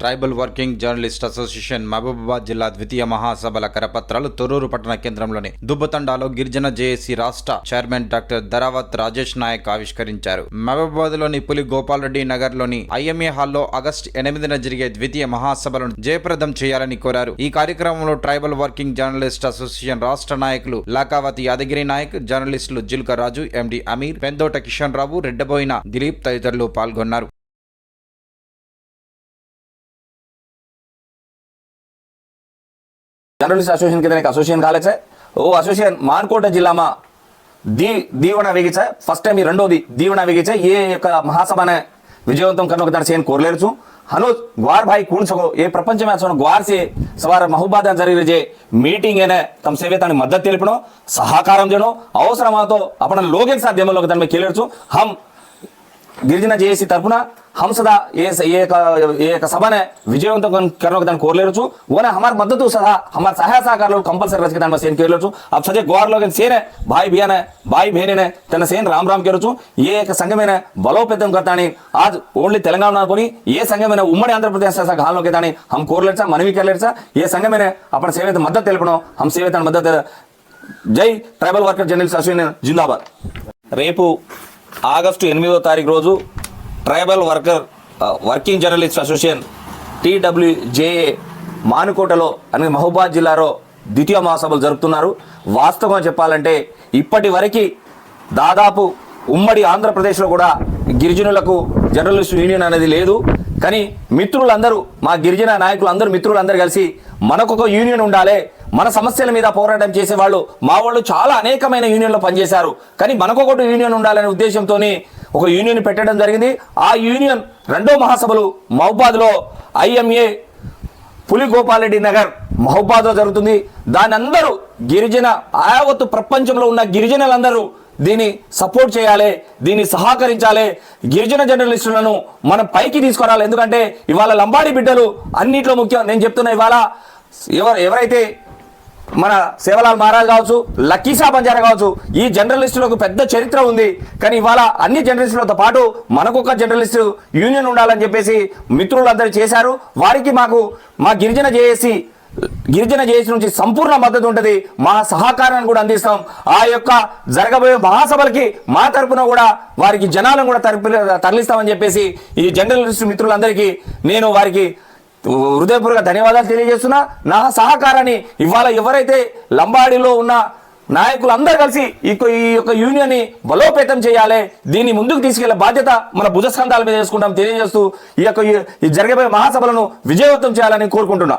Tribal working journalist association Mahabubabad జిల్లా ద్వితీయ మహాసభల కరపత్రాలు తొర్రూరు పట్టణ కేంద్రంలోని దుబ్బతండాలో గిరిజన జేఏసీ రాష్ట్ర చైర్మన్ డాక్టర్ ధరావత్ రాజేష్ నాయక్ ఆవిష్కరించారు. మహబూబాబాద్లోని పులి గోపాలరెడ్డి నగర్లోని ఐఎంఏ హాల్లో ఆగస్టు ఎనిమిదిన జరిగే ద్వితీయ మహాసభలను జయప్రదం చేయాలని కోరారు. ఈ కార్యక్రమంలో ట్రైబల్ వర్కింగ్ జర్నలిస్ట్ అసోసియేషన్ రాష్ట్ర నాయకులు లాకావతి యాదగిరి నాయక్ జర్నలిస్టులు జిల్క రాజు ఎండి అమీర్ పెందోట కిషన్ రావు రెడ్డబోయిన దిలీప్ తదితరులు పాల్గొన్నారు. જર્નલિસ્ટ એસોસિએશન કીધું એક એસોસિએશન કાલે છે ઓ એસોસિએશન માનકોટ જિલ્લામાં દી દીવણા વેગી છે ફર્સ્ટ ટાઈમ ఈ రెండోది దీవెన વેગી છે એ యొక్క મહાસભાને વિજયવંતમ કરવાનો કદાચ నేను కోరలేరు છું હનોજ ગ્વાર ભાઈ કોણ છો એ પ્રપંચમાં છો ગ્વાર છે સવારે મહુબાદા જરી જે మీటింగ్ એને તમ સેવેતાની મદદ తెలిపడం సహకారం చేయడం అవసరమాతో అప్పుడు లోకేన్ సాధ్యమలో దాన్ని మేము కేలేరు హమ్ గిరిజన జేఏసీ తరఫున హంసద ఏ యొక్క సభనే విజయవంతం కరోగ దాన్ని కోరలేరు ఓనే హమార్ మద్దతు సహా హమార్ సహాయ సహకారాలు కంపల్సరీ రచక దాని సేన్ కేరలేరు అబ్ సజే గోవార్ లోగన్ సేనే భాయ్ బియానే భాయ్ బేనేనే తన సేన్ రామ్ రామ్ కేరొచ్చు. ఏ యొక్క సంఘమైన బలోపేతం కర్తాని ఆజ్ ఓన్లీ తెలంగాణ అనుకుని ఏ సంఘమైన ఉమ్మడి ఆంధ్రప్రదేశ్ సహా హాల్లోకి దాని హమ్ కోరలేరుసా మనవి కేరలేరుసా ఏ సంఘమైన అప్పుడు సేవేత మద్దతు తెలపడం హమ్ సేవేత మద్దతు జై ట్రైబల్ వర్కర్ జర్నలిస్ట్ అసోసియేషన్ జిందాబాద్. రేపు ఆగస్టు ఎనిమిదో తారీఖు రోజు tribal worker working journalist association TWJA మానుకోటలో అని మహబూబాద్ జిల్లాలో ద్వితీయ మహాసభలు జరుపుతున్నారు. వాస్తవం చెప్పాలంటే ఇప్పటి వరకు దాదాపు ఉమ్మడి ఆంధ్రప్రదేశ్లో కూడా గిరిజనులకు జర్నలిస్ట్ యూనియన్ అనేది లేదు. కానీ మిత్రులందరూ మా గిరిజన నాయకులు అందరూ మిత్రులందరూ కలిసి మనకొక యూనియన్ ఉండాలి. మన సమస్యల మీద పోరాటం చేసేవాళ్ళు మా వాళ్ళు చాలా అనేకమైన యూనియన్లో పనిచేశారు. కానీ మనకొకటి యూనియన్ ఉండాలనే ఉద్దేశంతోనే ఒక యూనియన్ పెట్టడం జరిగింది. ఆ యూనియన్ రెండో మహాసభలు మహబాద్లో ఐఎంఏ పులి గోపాలరెడ్డి నగర్ మహబాద్లో జరుగుతుంది. దాని అందరూ గిరిజన యావత్తు ప్రపంచంలో ఉన్న గిరిజనులందరూ దీన్ని సపోర్ట్ చేయాలి దీన్ని సహకరించాలి. గిరిజన జర్నలిస్టులను మనం పైకి తీసుకురావాలి ఎందుకంటే ఇవాళ లంబాడి బిడ్డలు అన్నిట్లో ముఖ్యం. నేను చెప్తున్నా ఇవాళ ఎవరు ఎవరైతే మన సేవలాల్ మహారాజ్ కావచ్చు లక్కీసా బంజారా కావచ్చు ఈ జర్నలిస్టులకు పెద్ద చరిత్ర ఉంది. కానీ ఇవాళ అన్ని జర్నలిస్టులతో పాటు మనకొక జర్నలిస్టు యూనియన్ ఉండాలని చెప్పేసి మిత్రులందరూ చేశారు. వారికి మాకు మా గిరిజన జేఏసీ గిరిజన జేఏసీ నుంచి సంపూర్ణ మద్దతు ఉంటుంది. మా సహకారాన్ని కూడా అందిస్తాం. ఆ యొక్క జరగబోయే మహాసభలకి మా తరపున కూడా వారికి జనాలను కూడా తరపు తరలిస్తామని చెప్పేసి ఈ జర్నలిస్ట్ మిత్రులందరికీ నేను వారికి హృదయపూర్వక ధన్యవాదాలు తెలియజేస్తున్నా. నా సహకారాన్ని ఇవాళ ఎవరైతే లంబాడిలో ఉన్న నాయకులు అందరూ కలిసి ఈ యొక్క- యూనియన్ని బలోపేతం చేయాలి దీన్ని ముందుకు తీసుకెళ్ళే బాధ్యత మన భుజస్కంధాల మీద చేసుకుంటాం తెలియజేస్తూ ఈ యొక్క ఈ- ఈ జరగబోయే మహాసభలను విజయవంతం చేయాలని కోరుకుంటున్నా.